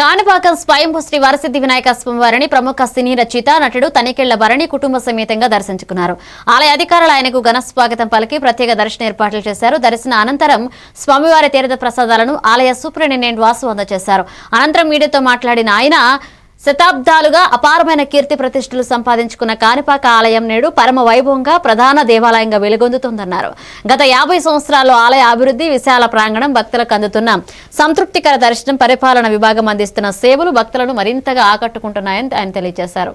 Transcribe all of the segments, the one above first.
కాణిపాకం స్వయంభూ శ్రీ వరసిద్ధి వినాయక స్వామివారిని ప్రముఖ సినీ రచయిత నటుడు తనికెళ్ళ భరణి కుటుంబ సమేతంగా దర్శించుకున్నారు. ఆలయ అధికారులు ఆయనకు ఘన స్వాగతం పలికి ప్రత్యేక దర్శన ఏర్పాట్లు చేశారు. దర్శన అనంతరం స్వామివారి తీర్థ ప్రసాదాలను ఆలయ సూపరింటెండెంట్ వాసు అందజేశారు. అనంతరం మీడియాతో మాట్లాడిన ఆయన శతాబ్దాలుగా అపారమైన కీర్తి ప్రతిష్టలు సంపాదించుకున్న కాణిపాక ఆలయం నేడు పరమ వైభవంగా ప్రధాన దేవాలయంగా వెలుగొందుతుందన్నారు. గత యాభై సంవత్సరాల్లో ఆలయ అభివృద్ధి విశాల ప్రాంగణం భక్తులకు అందుతున్న సంతృప్తికర దర్శనం పరిపాలన విభాగం అందిస్తున్న సేవలు భక్తులను మరింతగా ఆకట్టుకుంటున్నాయని ఆయన తెలియజేశారు.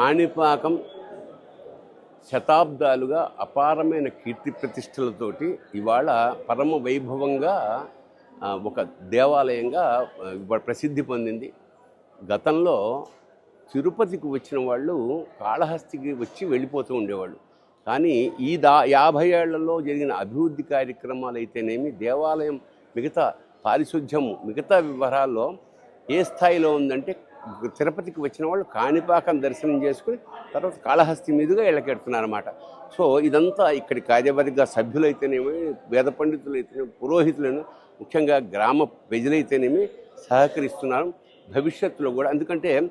కాణిపాకం శతాబ్దాలుగా అపారమైన కీర్తి ప్రతిష్టలతోటి ఇవాళ పరమ వైభవంగా ఒక దేవాలయంగా ప్రసిద్ధి పొందింది. గతంలో తిరుపతికి వచ్చిన వాళ్ళు కాళహస్తికి వచ్చి వెళ్ళిపోతూ ఉండేవాళ్ళు. కానీ ఈ దా యాభై ఏళ్ళలో జరిగిన అభివృద్ధి కార్యక్రమాలు అయితేనేమి దేవాలయం మిగతా పారిశుధ్యం మిగతా వివరాల్లో ఏ స్థాయిలో ఉందంటే తిరుపతికి వచ్చిన వాళ్ళు కాణిపాకం దర్శనం చేసుకుని తర్వాత కాళహస్తి మీదుగా ఇళ్ళకెడుతున్నారన్నమాట. సో ఇదంతా ఇక్కడి కార్యవర్గ సభ్యులైతేనేమి వేద పండితులైతేనేమి పురోహితులను ముఖ్యంగా గ్రామ ప్రజలైతేనేమి సహకరిస్తున్నారు భవిష్యత్తులో కూడా. ఎందుకంటే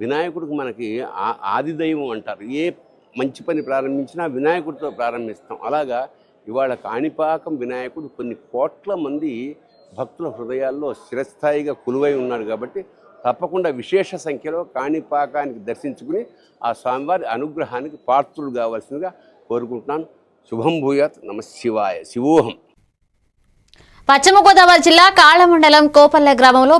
వినాయకుడికి మనకి ఆ- ఆది దైవం అంటారు. ఏ మంచి పని ప్రారంభించినా వినాయకుడితో ప్రారంభిస్తాం. అలాగా ఇవాళ కాణిపాకం వినాయకుడు కొన్ని కోట్ల మంది భక్తుల హృదయాల్లో స్థిరస్థాయిగా కొలువై ఉన్నాడు కాబట్టి తప్పకుండా విశేష సంఖ్యలో కాణిపాకానికి దర్శించుకుని ఆ స్వామివారి అనుగ్రహానికి పాత్రులు కావాల్సిందిగా కోరుకుంటున్నాను. శుభం భూయాత్ నమ శివాయ శివోహం. పశ్చిమ గోదావరి జిల్లా కాళ్ళమండలం కోపల్లె గ్రామంలో